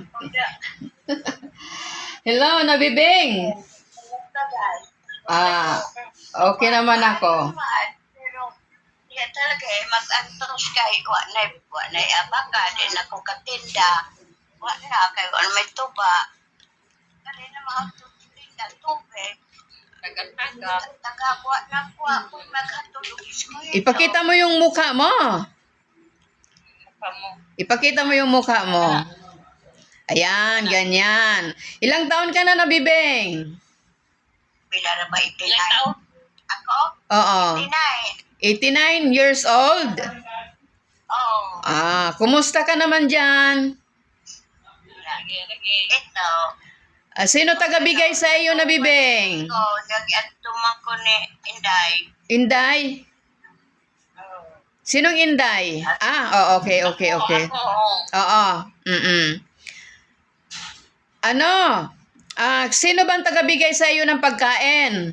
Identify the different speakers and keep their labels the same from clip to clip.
Speaker 1: Hello, nabibing. Ah, okay naman ako.
Speaker 2: Yan talaga eh, mag-antos kay, wa na, wa na abaka, din ako katinda. Wa na, kay wa na may tuba. Kali na mga tinda, tubig.
Speaker 3: Taga-taga.
Speaker 2: Taga, wa na ko, ako maghatulugis ko.
Speaker 1: Ipakita mo yung mukha mo.
Speaker 3: Mukha mo.
Speaker 1: Ipakita mo yung mukha mo. Ayan, ganyan. Ilang taon ka na nabibing?
Speaker 2: Bila na ba
Speaker 3: Ilang
Speaker 2: itinay?
Speaker 3: taon?
Speaker 2: Ako?
Speaker 1: Oo.
Speaker 2: Tinay.
Speaker 1: 89 years old.
Speaker 2: Oh,
Speaker 1: Ah, kumusta ka naman dyan?
Speaker 3: Lagi, lagi.
Speaker 2: ito.
Speaker 1: Ah, sino tagabigay sa iyo nabibing?
Speaker 2: Ito, nag-atuman ko ni Inday.
Speaker 1: Inday? Sinong Inday? Ah, oh, okay, okay, okay.
Speaker 3: Ako, oo.
Speaker 1: Oo. Mm-mm. Ano? Ah, sino bang tagabigay sa iyo ng pagkain?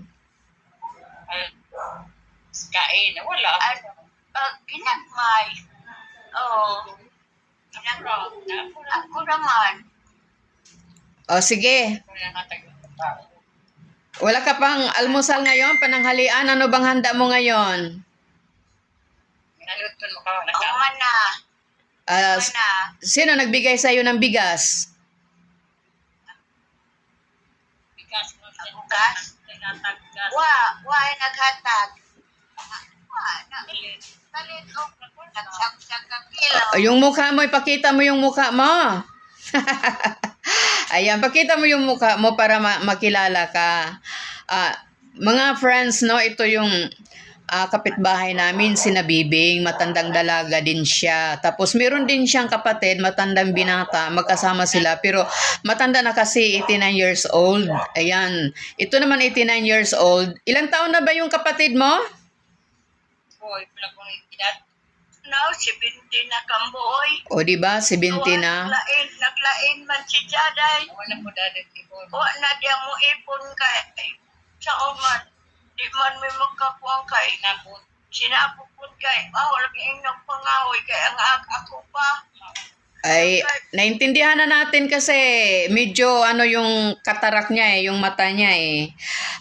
Speaker 3: Kain. Wala.
Speaker 2: At, uh, ginagmay. Oo.
Speaker 3: Ako. Ako
Speaker 2: naman.
Speaker 1: O sige,
Speaker 3: ang taga-tao.
Speaker 1: wala ka pang almusal ngayon, pananghalian, ano bang handa mo ngayon?
Speaker 3: Naluto mo ka.
Speaker 2: Ako man na.
Speaker 1: Ah,
Speaker 2: Ako na.
Speaker 1: sino nagbigay sa iyo ng bigas?
Speaker 3: Tinataggas.
Speaker 2: Wa, wa ay naghatag. Wa, na. Kalit o. Nagsaksak ang.
Speaker 1: O, yung mukha mo, ipakita mo yung mukha mo. Ayan, pakita mo yung mukha mo para ma- makilala ka. Ah, mga friends, no, ito yung ah, kapitbahay namin, si Nabibing, matandang dalaga din siya. Tapos meron din siyang kapatid, matandang binata, magkasama sila. Pero matanda na kasi, 89 years old. Ayan, ito naman 89 years old. Ilang taon na ba yung kapatid mo?
Speaker 3: Boy, pala kong edad.
Speaker 2: Now, 17 na kamboy.
Speaker 1: O, di ba? 70 na.
Speaker 2: Naglain, naglain man si Jaday.
Speaker 3: Wala po dati tipo.
Speaker 2: Wa na diya mo ipon kay sa oman. Di man may magkakuang kay
Speaker 3: Napot.
Speaker 2: sinapupod kay bawal ang inyong pangahoy kay ang ako pa.
Speaker 1: Ay, naintindihan na natin kasi medyo ano yung katarak niya eh, yung mata niya eh.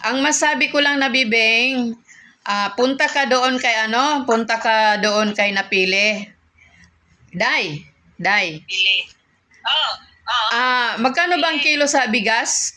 Speaker 1: Ang masabi ko lang na bibing, ah, punta ka doon kay ano, punta ka doon kay napili. Day, day.
Speaker 3: Pili. Oh. Oh.
Speaker 1: Ah, magkano bang kilo sa bigas?